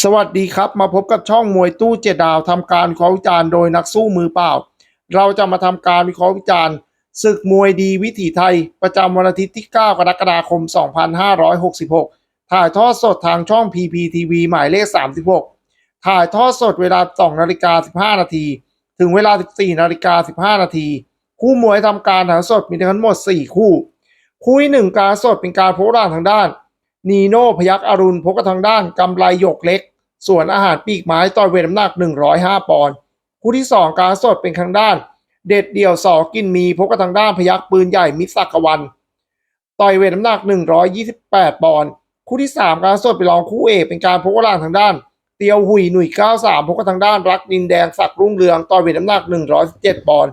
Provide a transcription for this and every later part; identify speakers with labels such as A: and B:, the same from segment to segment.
A: สวัสดีครับ มาพบกับช่องมวยตู้เจดดาวทำการวิเคราะห์วิจารณ์โดยนักสู้มือเปล่า เราจะมาทำการวิเคราะห์วิจารณ์ศึกมวยดีวิถีไทย ประจำวันอาทิตย์ที่ 9 กรกฎาคม 2566 ถ่ายทอดสดทางช่อง PPTV หมายเลข 36 ถ่ายทอดสดเวลา 2 นาฬิกา 15 นาที ถึงเวลา 14 นาฬิกา 15 นาที คู่มวยทำการถ่ายสดมีทั้งหมด 4 คู่ คู่ที่หนึ่งการสดเป็นการโพสต์ร่างทางด้าน นีโน่พยักอรุณพกกับทางด้านกำไรหยกเล็ก ส่วนอาหารปีกไม้ต่อยเวทน้ำหนัก 105 ปอนด์คู่ที่ 2 การสดเป็นทางด้าน เด็ดเดี่ยวสอกินมีพบกับทางด้านพยักปืนใหญ่มิตรศักวัน ต่อยเวทน้ำหนัก 128 ปอนด์คู่ที่ 3 การสดไปรองคู่เอกเป็นการพบกับทางด้านเตียวหุยหนุ่ย 93พบกับทางด้านรักดินแดงศักรุ่งเรืองต่อยเวทน้ำหนัก 117 ปอนด์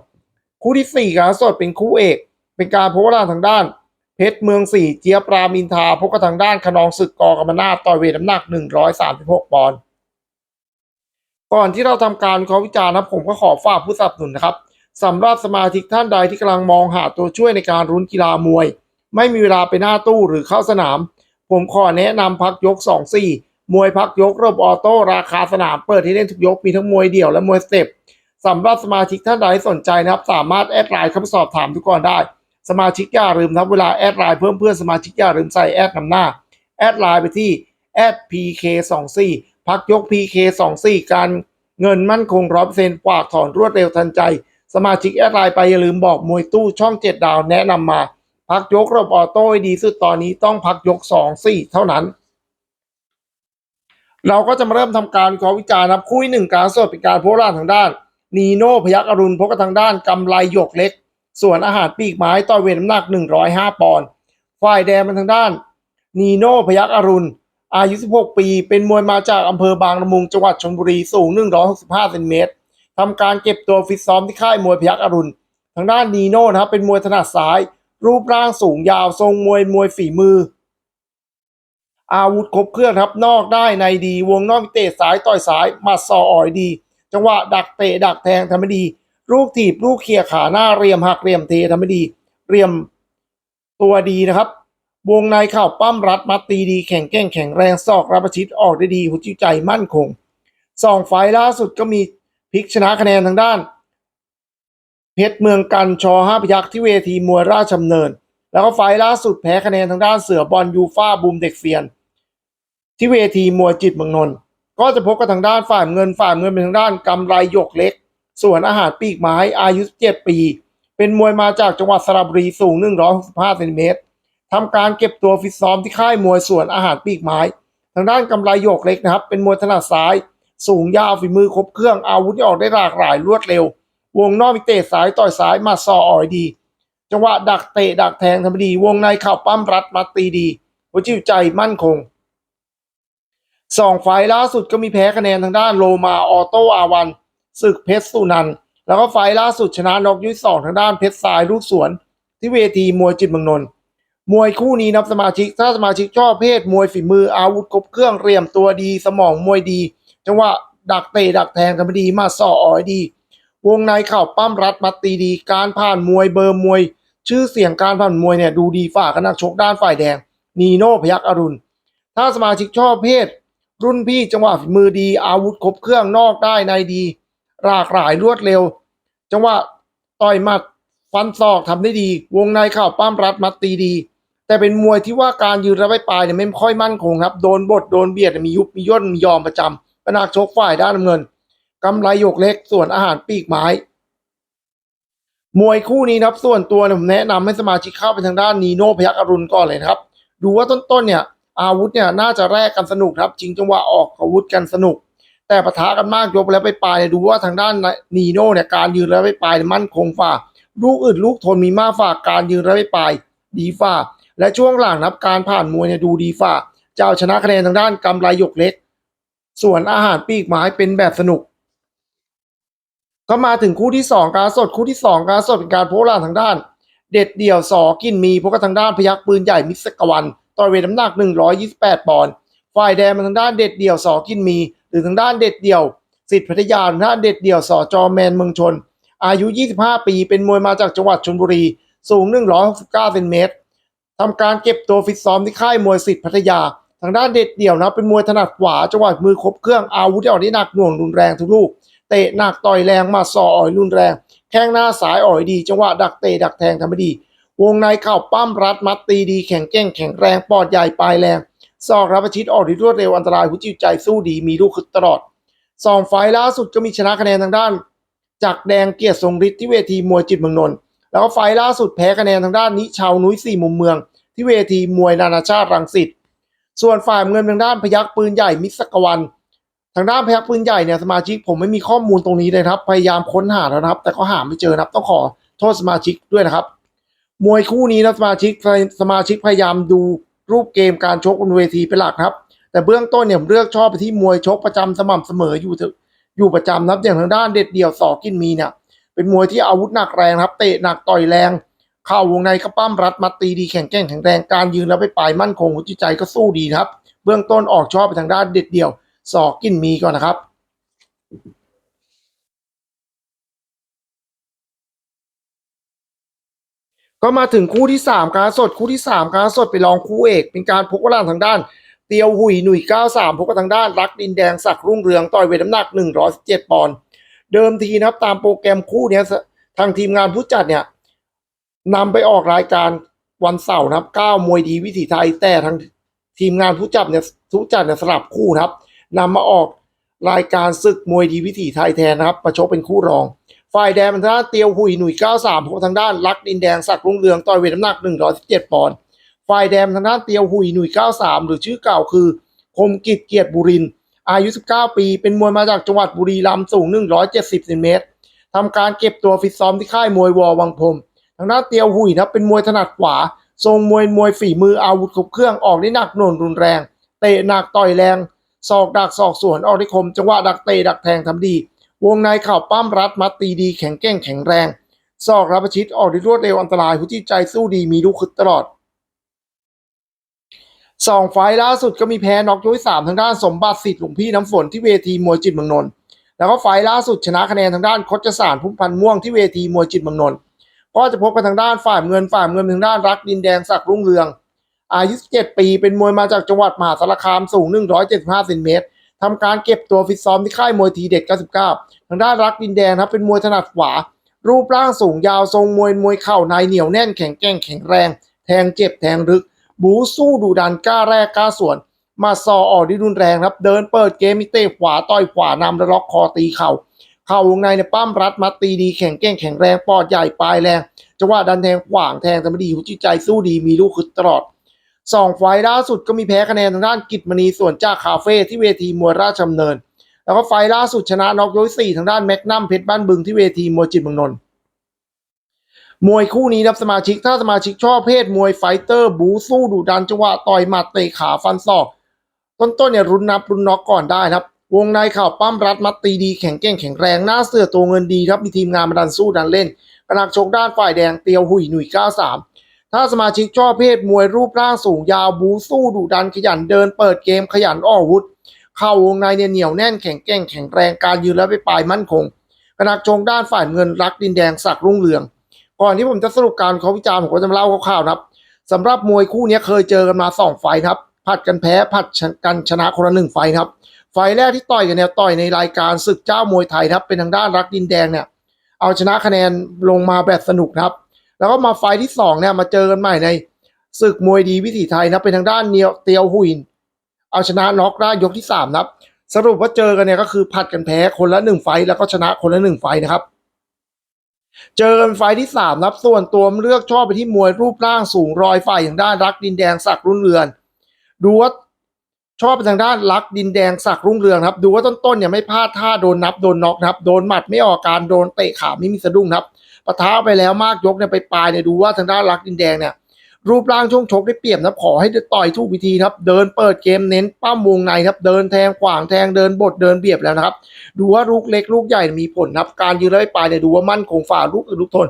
A: คู่ที่ 4 การสดเป็นคู่เอก เป็นการพบกับทางด้าน เพชรเมืองสี่เจี๊ยบรามินทาพบกับทางด้านขนองศึกกอกรรมนาต่อยเวทน้ำหนัก136ปอนด์ก่อนที่เราทำการวิเคราะห์วิจารณ์นะผมก็ขอฝากผู้สนับสนุนนะครับสำหรับสมาชิกท่านใดที่กำลังมองหาตัวช่วยในการรุ้นกีฬามวย ไม่มีเวลาไปหน้าตู้หรือเข้าสนาม ผมขอแนะนำพักยก 2-4 มวยพักยกระบบออโต้ราคาสนามเปิดให้เล่นทุกยกมีทั้งมวยเดี่ยวและมวยสเต็ปสำหรับสมาชิกท่านใดสนใจนะครับ สามารถแอดไลน์เข้าสอบถามทุกคนได้ สมาชิกอย่าลืมครับเวลาแอดไลน์เพิ่มเพื่อนสมาชิกอย่าลืมใส่แอดนำหน้า แอดไลน์ไปที่แอด pk24 พักยก pk24 การเงินมั่นคงร้อยเปอร์เซ็นต์ฝากถอนรวดเร็วทันใจ สมาชิกแอดไลน์ไปอย่าลืมบอกมวยตู้ช่อง7ดาวแนะนำมา พักยกระบบออโต้ดีสุดตอนนี้ต้องพักยก2 4เท่านั้น เราก็จะมาเริ่มทำการวิเคราะห์วิจารณ์ครับคู่หนึ่งการสดเป็นการโพล่าทางด้านนีโน่พยักอรุณพบกับทางด้านกำไรหยกเล็ก ส่วนอาหารปีกไม้ต่อยเวทน้ำหนัก 105 ปอนด์ฝ่ายแดงมันทางด้าน นีโน่พยักอรุณ อายุ 16 ปี เป็นมวยมาจากอำเภอบางละมุงจังหวัดชลบุรีสูง 165เซนติเมตรทำการเก็บตัวฟิตซ้อมที่ค่ายมวยพยักอรุณ ทางด้านนีโน่นะครับเป็นมวยถนัดซ้าย รูปร่างสูงยาวทรงมวยมวยฝีมือ อาวุธครบเครื่องครับนอกได้ในดี วงนอกเตะซ้ายต่อยซ้ายมัดซออ่อยดี จังหวะดักเตะดักแทงทำไม่ดี ลูกถีบลูกเขี่ยขาหน้าเรียมหักเรียมเททำไม่ดี เรียมตัวดีนะครับ วงในเข่าปั้มรัดมัดตีดีแข็งแกร่งแข็งแรงศอกรับประชิดออกได้ดีหัวจิตใจมั่นคงสองไฟล์ล่าสุดก็มีพลิกชนะคะแนนทางด้านเพชรเมืองกันชอห้าพยักษ์ที่เวทีมวยราชดำเนิน แล้วก็ไฟล์ล่าสุดแพ้คะแนนทางด้านเสือบอลยูฟ่าบูมเด็กเฟียน ที่เวทีมวยจิตเมืองนนท์ก็จะพบกับทางด้านฝ่ายเงินฝ่ายเงินเป็นทางด้านกำไรหยกเล็ก ส่วนอาหารปีกไม้อายุ 17 ปี เป็นมวยมาจากจังหวัดสระบุรีสูง 165เซนติเมตรทำการเก็บตัวฟิตซ้อมที่ค่ายมวยส่วนอาหารปีกไม้ ทางด้านกำไรหยกเล็กนะครับ เป็นมวยถนัดซ้าย สูงยาวฝีมือครบเครื่องอาวุธที่ออกได้หลากหลายรวดเร็ว วงนอกมีเตะซ้ายต่อยซ้ายมาซออ่อยดี จังหวะดักเตะดักแทงทำดี วงในเข่าปั้มรัดมาตีดีหัวจิตใจมั่นคงสองไฟล์ล่าสุดก็มีแพ้คะแนนทางด้านโลมาออโตอาวัน ศึกเพชรสุนันแล้วก็ไฟล์ล่าสุดชนะนกยุ้ยสองทางด้านเพชรสายลูกสวน ที่เวทีมวยจิตเมืองนนท์มวยคู่นี้นับสมาชิกถ้าสมาชิกชอบเพศมวยฝีมืออาวุธครบเครื่องเรียมตัวดี สมองมวยดี จังหวะดักเตะดักแทงทำดีมาส่ออ่อยดี วงในเข่าปั้มรัดมัดตีดี การผ่านมวยเบอร์มวย ชื่อเสียงการผ่านมวยเนี่ยดูดีฝ่ากันนักชกด้านฝ่ายแดง นีโน่พยักอรุณ ถ้าสมาชิกชอบเพศ รุ่นพี่จังหวะฝีมือดีอาวุธครบเครื่องนอกได้ในดี หลากหลายรวดเร็ว จังหวะต่อยหมัดฟันศอกทำได้ดี วงในเข่าปั้มรัดมัดตีดี แต่เป็นมวยที่ว่าการยืนระไว้ปลายเนี่ยไม่ค่อยมั่นคงครับ โดนบดโดนเบียดมียุบมีย่นมียอมประจำเป็นนักชกฝ่ายด้านน้ำเงินกำไรหยกเล็กส่วนอาหารปีกไม้ มวยคู่นี้นะครับส่วนตัวผมแนะนำให้สมาชิกเข้าไปทางด้านนีโน่พยักอรุณก่อนเลยครับ ดูว่าต้นๆเนี่ย อาวุธเนี่ยน่าจะแลกกันสนุกครับจริงจังหวะออกอาวุธกันสนุก แต่ปะทะกันมากยกแล้วไปปลายเนี่ยดูว่าทางด้านนีโน่เนี่ยการยืนแล้วไปปลายมั่นคงฝ่าลูกอื่นลูกทนมีมากฝ่าการยืนแล้วไปปลายดีฝ่าและช่วงหลังนับการผ่านมวยเนี่ยดูดีฝ่าจะเอาชนะคะแนนทางด้านกำไรหยกเล็ก ส่วนอาหารปีกไม้เป็นแบบสนุก ก็มาถึงคู่ที่สองการสดคู่ที่สองการสดเป็นการโพลาทางด้าน เด็ดเดี่ยวสอกินมีพบกับทางด้านพยักปืนใหญ่มิสกวันต่อเวทน้ำหนัก 128 ปอนด์ฝ่ายแดงมาทางด้านเด็ดเดี่ยวสอกินมี หรือทางด้านเด็ดเดี่ยว สิทธิพัทยาทางด้านเด็ดเดี่ยวสอจอแมนเมืองชน อายุ 25 ปี เป็นมวยมาจากจังหวัดชลบุรี สูง 169เซนติเมตรทำการเก็บตัวฟิตซ้อมที่ค่ายมวยสิทธิพัทยา ทางด้านเด็ดเดี่ยวนะเป็นมวยถนัดขวาจังหวะมือครบเครื่องอาวุธที่ออกได้หนักหน่วงรุนแรงทุกลูกเตะหนักต่อยแรงมาซออ่อยรุนแรง แข้งหน้าสายอ่อยดี จังหวะดักเตะดักแทงทำไม่ดี วงในเข่าปั้มรัดมัดตีดีแข็งแกร่งแข็งแรงปอดใหญ่ปลายแรง ซอกรับประชิดออกได้รวดเร็วอันตรายหัวจิตใจสู้ดีมีลูกคึกตลอดสองไฟล์ล่าสุดก็มีชนะคะแนนทางด้าน จากแดงเกียรติทรงฤทธิ์ที่เวทีมวยจิตเมืองนนท์แล้วก็ไฟล์ล่าสุดแพ้คะแนนทางด้านนิชาวนุ้ยสี่มุมเมือง ที่เวทีมวยนานาชาติรังสิตส่วนฝ่ายเงินทางด้านพยักปืนใหญ่มิสกวันทางด้านพยักปืนใหญ่เนี่ยสมาชิกผมไม่มีข้อมูลตรงนี้เลยครับ พยายามค้นหาแล้วนะครับ แต่ก็หาไม่เจอนะครับ ต้องขอโทษสมาชิกด้วยนะครับ มวยคู่นี้นะสมาชิกสมาชิกพยายามดู รูปเกมการชกบนเวทีเป็นหลักครับ แต่เบื้องต้นเนี่ยผมเลือกชอบไปที่มวยชกประจำสม่ำเสมออยู่ออยู่ประจำนะครับอย่างทางด้านเด็ดเดี่ยวสอกินมีเนี่ย เป็นมวยที่อาวุธหนักแรงครับ เตะหนักต่อยแรงเข้าวงในก็ปั้มรัดมัดตีดีแข็งแกร่งแข็งแรงการยืนแล้วไปปลายมั่นคงหัวจิตใจก็สู้ดีครับ เบื้องต้นออกชอบไปทางด้านเด็ดเดี่ยวสอกินมีก่อนนะครับ ก็มาถึงคู่ที่สามการสดคู่ที่สามการสดไปลองคู่เอก เป็นการพกวลานทางด้าน เตียวหุยหนุ่ย 93พกกับทางด้าน รักดินแดงสักรุ่งเรืองต่อยเวทน้ำหนัก 117 ปอนด์เดิมทีนะครับตามโปรแกรมคู่เนี้ยทางทีมงานผู้จัดเนี่ยนำไปออกรายการวันเสาร์นะครับ 9 มวยดีวิถีไทยแต่ทางทีมงานผู้จัดเนี่ยผู้จัดเนี่ยสลับคู่นะครับนำมาออกรายการศึกมวยดีวิถีไทยแทนนะครับมาชกเป็นคู่รอง ฝ่ายแดงเป็นทางด้านเตียวหุยหนุ่ย 93พบกับทางด้านรักดินแดงสักรุ่งเรืองต่อยเวทน้ำหนัก 117 ปอนด์ฝ่ายแดงทางด้านเตียวหุยหนุ่ย 93 หรือชื่อเก่าคือ คมกิจเกียรติบุริน อายุ 19 ปี เป็นมวยมาจากจังหวัดบุรีรัมย์สูง 170เซนติเมตรทำการเก็บตัวฟิตซ้อมที่ค่ายมวยวอวังพรมทางด้านเตียวหุยนะเป็นมวยถนัดขวา ทรงมวยมวยฝีมืออาวุธครบเครื่องออกได้หนักหน่วงรุนแรง เตะหนักต่อยแรงศอกดักศอกสวนออกได้คมจังหวะดักเตะดักแทงทำดี วงในเข่าปั้มรัดมัดตีดีแข็งแกร่งแข็งแรงศอกรับประชิดออกได้รวดเร็วอันตรายหัวจิตใจสู้ดีมีลูกคึกตลอดสองไฟล์ล่าสุดก็มีแพ้น็อกยกที่สามทางด้านสมบัติสิทธิ์หลวงพี่น้ำฝนที่เวทีมวยจิตเมืองนนท์แล้วก็ไฟล์ล่าสุดชนะคะแนนทางด้านคดจสารพุ่มพันธ์ม่วงที่เวทีมวยจิตเมืองนนท์ก็จะพบกันทางด้านฝ่ายเงินฝ่ายเงินทางด้านรักดินแดงสักรุ่งเรือง อายุ 17 ปีเป็นมวยมาจากจังหวัดมหาสารคามสูง 175เซนติเมตร ทำการเก็บตัวฟิตซ้อมที่ค่ายมวยทีเด็ด 99 ทางด้านรักดินแดงนครับเป็นมวยถนัดขวา รูปร่างสูงยาวทรงมวยมวยเข่าในเหนียวแน่นแข็งแกร่งแข็งแรง แทงเจ็บแทงลึก บูสู้ดุดันกล้าแรกกล้าส่วน มาซอออกด้รุนแรงครับ เดินเปิดเกมมิเตะขวาต่อยขวานำแล้วล็อกคอตีเข่า เข่าวงในเนี่ยปั้มรัดมัดตีดีแข็งแกร่งแข็งแรงปอดใหญ่ปลายแรงจังหวะดันแทงขวางแทงแต่ไม่ดีหัวจิตใจสู้ดีมีลูกคึดตลอด สองไฟล์ล่าสุดก็มีแพ้คะแนนทางด้านกิจมณีส่วนจากคาเฟ่ที่เวทีมวยราชดำเนิน แล้วก็ไฟล์ล่าสุดชนะน็อกยกสี่ทางด้านแมกนัมเพชรบ้านบึงที่เวทีมวยจิตเมืองนนท์มวยคู่นี้นับสมาชิกถ้าสมาชิกชอบเพศมวยไฟเตอร์ บูสู้ดุดันจังหวะต่อยหมัดเตะขาฟันศอก ต้นๆเนี่ยรุนนับรุนน็อกก่อนได้ครับ วงในเข่าปั้มรัดมัดตีดีแข็งแกร่งแข็งแรงหน้าเสือตัวเงินดีครับมีทีมงานมาดันสู้ดันเล่นกระนักชกด้านฝ่ายแดงเตียวหุยหนุ่ย93 ถ้าสมาชิกชอบเพศมวยรูปร่างสูงยาวบูสู้ดุดันขยันเดินเปิดเกมขยันอ้อวุธเข้าวงในเนี่ยเหนียวแน่นแข็งแกร่งแข็งแรงการยืนแล้วไปปลายมั่นคงกระนักชงด้านฝ่ายเงินรักดินแดงสักรุ่งเรือง ก่อนที่ผมจะสรุปการเขาวิจารณ์ผมก็จะเล่าคร่าวๆนะครับสำหรับมวยคู่นี้เคยเจอกันมาสองไฟครับผัดกันแพ้ผัดกันชนะคนละหนึ่งไฟครับ ไฟแรกที่ต่อยกันเนี่ยต่อยในรายการศึกเจ้ามวยไทยครับเป็นทางด้านรักดินแดงเนี่ยเอาชนะคะแนนลงมาแบบสนุกครับ แล้วก็มาไฟที่สองเนี่ยมาเจอกันใหม่ในศึกมวยดีวิถีไทยนะเป็นทางด้านเนียวเตียวหุยนเอาชนะน็อกได้ยกที่สามนะครับสรุปว่าเจอกันเนี่ยก็คือผัดกันแพ้คนละหนึ่งไฟแล้วก็ชนะคนละหนึ่งไฟนะครับ เจอกันไฟที่สามนะครับส่วนตัวเลือกชอบไปที่มวยรูปร่างสูงรอยฝ่ายอย่างด้านรักดินแดงสักรุ่นเรือน ดูว่าชอบไปทางด้านรักดินแดงสักรุ่งเรืองครับ ดูว่าต้นๆเนี่ยไม่พลาดท่าโดนนับโดนน็อกนะครับ โดนหมัดไม่ออกการโดนเตะขาไม่มีสะดุ้งครับ ปะทะไปแล้วมากยกเนี่ยไปปลายเนี่ยดูว่าทางด้านรักดินแดงเนี่ยรูปร่างช่วงชกได้เปรียบนะขอให้ต่อยทุกวิธีครับ เดินเปิดเกมเน้นปั้มวงในครับ เดินแทงขวางแทงเดินบดเดินเบียบแล้วนะครับ ดูว่าลูกเล็กลูกใหญ่มีผลครับ การยืนแล้วไปปลายเนี่ยดูว่ามั่นคงฝ่าลูกอื่นลูกทน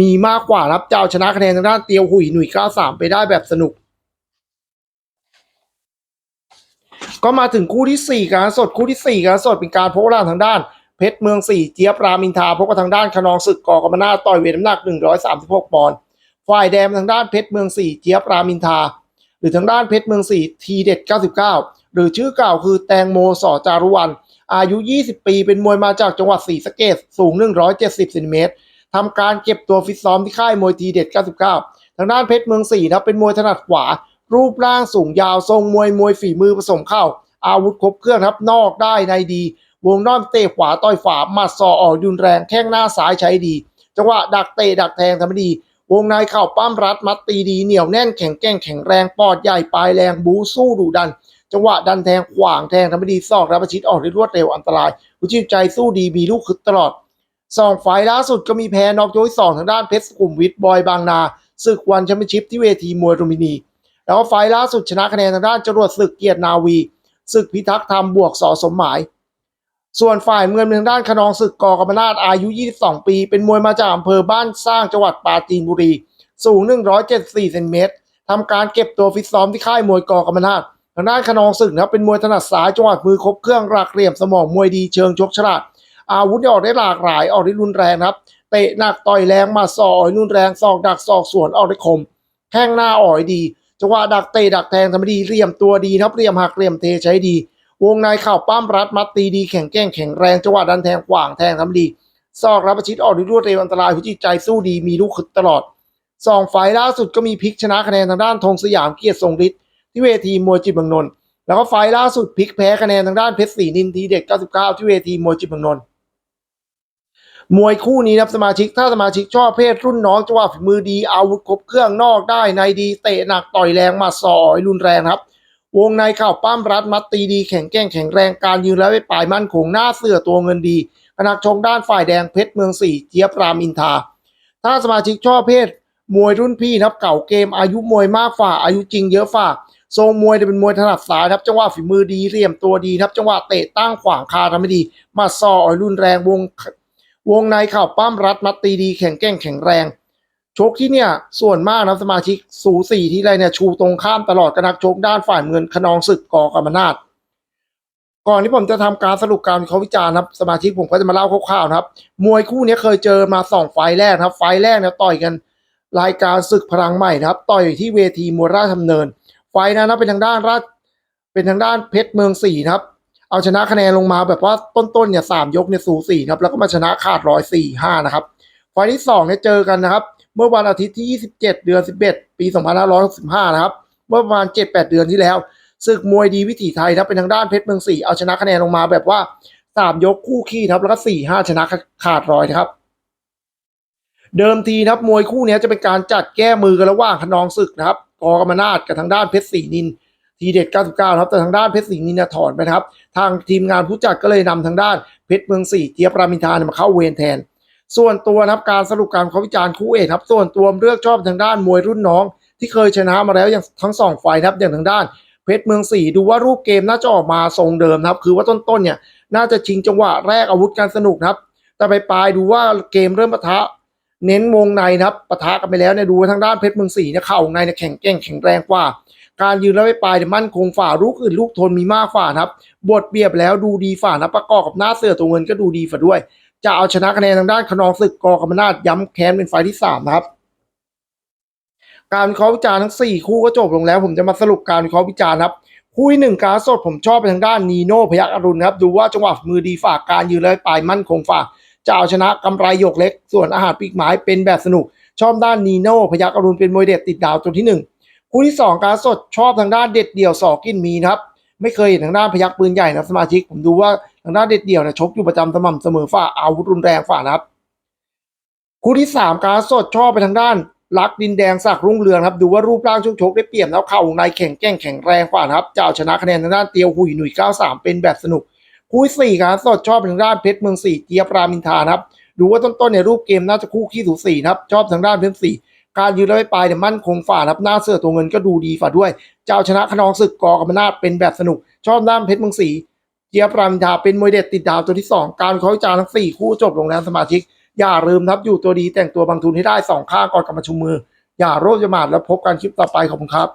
A: มีมากกว่าครับเจ้าชนะคะแนนทางด้านเตียวหุยหนุ่ย93ไปได้แบบสนุก ก็มาถึงคู่ที่4การสดคู่ที่4การสดเป็นการพบกันทางด้าน เพชรเมือง4เจี๊ยบรามินทาพบกับทางด้านขนองศึกกอกรรมนาต่อยเวทน้ำหนัก 136 ปอนด์ฝ่ายแดงทางด้านเพชรเมือง4เจี๊ยบรามินทา หรือทางด้านเพชรเมืองศรีทีเด็ด 99 หรือชื่อเก่าคือแตงโมสอจารุวัน อายุ 20 ปีเป็นมวยมาจากจังหวัดศรีสะเกษสูง 170เซนติเมตรทำการเก็บตัวฟิตซ้อมที่ค่ายมวยทีเด็ด 99 ทางด้านเพชรเมืองศรีนะเป็นมวยถนัดขวา รูปร่างสูงยาวทรงมวยมวยฝีมือผสมเข้าอาวุธครบเครื่องครับนอกได้ในดี วงนอกเตะขวาต่อยขวาหมัดศอออกยุนแรงแข้งหน้าซ้ายใช้ดี จังหวะดักเตะดักแทงทำได้ดี วงในเข่าปั้มรัดมัดตีดีเหนียวแน่นแข็งแกร่งแข็งแรงปอดใหญ่ปลายแรงบูสู้ดุดัน จังหวะดันแทงขวางแทงทำได้ดีซอกรับประชิดออกได้รวดเร็วอันตรายผู้ชิวใจสู้ดีมีลูกคึกตลอดสองไฟล์ล่าสุดก็มีแพ้นอกยกสองทางด้านเพชรสุขุมวิทบอยบางนาศึกวันแชมเปี้ยนชิพที่เวทีมวยลุมพินี แล้วก็ไฟล่าสุดชนะคะแนนทางด้านจรวดศึกเกียรตินาวีศึกพิทักษ์ธรรมบวกสอสมหมาย ส่วนฝ่ายเมืองทางด้านขนองศึกกอกรรมนาศอายุ 22 ปี เป็นมวยมาจากอำเภอบ้านสร้างจังหวัดปราจีนบุรี สูง 174เซนติเมตรทำการเก็บตัวฟิตซ้อมที่ค่ายมวยกอกรรมนาศทางด้านขนองศึกนะครับเป็นมวยถนัดซ้ายจังหวัดมือครบเครื่องหลักเหลี่ยมสมองมวยดีเชิงชกฉลาด อาวุธยออกได้หลากหลายออกได้รุนแรงครับเตะหนักต่อยแรงมาสอกออกได้รุนแรงศอกดักศอกสวนออกได้คมแข้งหน้าอ่อยดีจังหวะดักเตะดักแทงทำได้ดีเหลี่ยมตัวดีครับเหลี่ยมหักเหลี่ยมเทใช้ดี วงในเข่าปั้มรัดมัดตีดีแข็งแกร่งแข็งแรงจังหวะดันแทงขวางแทงทำดีซอกรับประชิดออกด้วยรวดเร็วอันตรายหัวจิตใจสู้ดีมีลูกคึกตลอดสองไฟล์ล่าสุดก็มีพลิกชนะคะแนนทางด้านธงสยามเกียรติทรงฤทธิ์ที่เวทีมวยจิตเมืองนนท์แล้วก็ไฟล์ล่าสุดพลิกแพ้คะแนนทางด้านเพชรศรีนินทีเด็ก 99 ที่เวทีมวยจิตเมืองนนท์มวยคู่นี้นะครับสมาชิกถ้าสมาชิกชอบเพศรุ่นน้องจังหวะฝีมือดีอาวุธครบเครื่องนอกได้ในดีเตะหนักต่อยแรงมาสอยรุนแรงครับ วงในเข่าปั้มรัดมัดตีดีแข็งแกร่งแข็งแรงการยืนแล้วไปปลายมั่นคงหน้าเสือตัวเงินดีขนักชงด้านฝ่ายแดงเพชรเมืองสี่เจี๊ยบรามอินทา ถ้าสมาชิกชอบเพศ มวยรุ่นพี่นะครับเก่าเกมอายุมวยมากฝ่าอายุจริงเยอะฝ่าทรงมวยจะเป็นมวยถนัดซ้ายครับจังหวะฝีมือดีเหลี่ยมตัวดีครับจังหวะเตะตั้งขวางคาทำไม่ดีมาซอยรุนแรงวง วงในเข่าปั้มรัดมัดตีดีแข็งแกร่งแข็งแรง ชกที่เนี่ยส่วนมากนะสมาชิกสูสีที่ไรเนี่ยชูตรงข้ามตลอดกระนักชกด้านฝ่ายเงินขนองศึกกอกรรมนาศก่อนที่ผมจะทำการสรุปการเขาวิจารณ์นะครับสมาชิกผมก็จะมาเล่าคร่าวๆนะครับมวยคู่นี้เคยเจอมาสองไฟแรกนะครับ ไฟแรกเนี่ยต่อยกัน รายการศึกพลังใหม่นะครับ ต่อยที่เวทีมวยราชดำเนิน ไฟนั้นนะเป็นทางด้านราชเป็นทางด้านเพชรเมืองสี่นะครับ เอาชนะคะแนนลงมาแบบว่าต้นๆเนี่ยสามยกเนี่ยสูสีครับแล้วก็มาชนะขาดร้อยสี่ห้านะครับ ไฟที่สองเนี่ยเจอกันนะครับ เมื่อวันอาทิตย์ที่ 27 เดือน 11 ปี 2565 นะครับ เมื่อประมาณ 7-8 เดือนที่แล้วศึกมวยดีวิถีไทยครับเป็นทางด้านเพชรเมืองสี่เอาชนะคะแนนลงมาแบบว่าสามยกคู่ขี้ครับแล้วก็สี่ห้าชนะขาดรอยนะครับ เดิมทีครับมวยคู่นี้จะเป็นการจัดแก้มือกันระหว่างขนองศึกนะครับกอกรรมนาศกับทางด้านเพชรศรีนิน ทีเด็ด 99 ครับแต่ทางด้านเพชรศรีนินเนี่ยถอนไปครับ ทางทีมงานผู้จัดก็เลยนำทางด้านเพชรเมืองสี่เจี๊ยบรามินทานมาเข้าเวรแทน ส่วนตัวนะครับการสรุปการเขาวิจารณ์คู่เอกครับ ส่วนตัวเลือกชอบทางด้านมวยรุ่นน้อง ที่เคยชนะมาแล้วอย่างทั้งสองฝ่ายนะครับอย่างทางด้านเพชรเมืองสี่ดูว่ารูปเกมน่าจะออกมาทรงเดิมนะครับ คือว่าต้นๆเนี่ยน่าจะชิงจังหวะแรกอาวุธการสนุกนะครับ แต่ไปปลายดูว่าเกมเริ่มปะทะ เน้นวงในนะครับปะทะกันไปแล้วเนี่ยดูทางด้านเพชรเมืองสี่เนี่ยเข่าในเนี่ยแข็งแกร่งแข็งแรงกว่า การยืนแล้วไปปลายเนี่ยมั่นคงฝ่าลูกอื่นลูกทนมีมากฝ่าครับบทเบียบแล้วดูดีฝ่านะประกอบกับหน้าเสือตัวเงินก็ดูดีฝ่าด้วย จะเอาชนะคะแนนทางด้านขนองศึกกอกรรมนาศย้ำแค้นเป็นไฟที่สามนะครับ การวิเคราะห์วิจารณ์ทั้งสี่คู่ก็จบลงแล้ว ผมจะมาสรุปการวิเคราะห์วิจารณ์ครับคู่ที่หนึ่งการสดผมชอบไปทางด้านนีโน่พยักอรุณครับดูว่าจังหวะมือดีฝากการยืนแล้วไปลายมั่นคงฝ่าจะเอาชนะกำไรหยกเล็ก ส่วนอาหารปีกไม้เป็นแบบสนุก ชอบด้านนีโน่พยักอรุณเป็นมวยเด็ดติดดาวตัวที่หนึ่งคู่ที่สองการสดชอบทางด้านเด็ดเดี่ยวสอกินมีนะครับไม่เคยเห็นทางด้านพยักปืนใหญ่นะสมาชิก ผมดูว่า ทางด้านเด็ดเดี่ยวเนี่ยชกอยู่ประจำสม่ำเสมอฝ่าอาวุธรุนแรงฝ่ารับคู่ที่สามการสดชอบไปทางด้านลักดินแดงสักรุ่งเรืองครับดูว่ารูปร่างช่วงชกได้เปรียบแล้วเข่าในแข็งแกร่งแข็งแรงฝ่านะครับจะเอาชนะคะแนนทางด้านเตียวหุยหนุ่ย93 เป็นแบบสนุก คู่ที่สี่การสดชอบทางด้านเพชรเมืองสี่เกียบรามินทานะครับดูว่าต้นๆเนี่ยรูปเกมน่าจะคู่ขี้สูสีนะครับชอบทางด้านเพชรสี่การยืนแล้วไปปลายเนี่ยมั่นคงฝ่านะครับหน้าเสื้อตัวเงินก็ดูดีฝ่าด้วย เจ้าชนะขนองศึกกอกรรมนาศเป็นแบบสนุก ชอบด้านเพชรเมืองศรีเจียบรามดาเป็นมวยเด็ดติดดาวตัวที่ 2 การเขาจานทั้ง 4 คู่จบลงแล้วสมาชิก อย่าลืมทับอยู่ตัวดีแต่งตัวบางทุนให้ได้ 2 ข้างก่อนกลับมาชุมมือ อย่าโรคจะมาดแล้วพบกันคลิปต่อไปขอบคุณครับ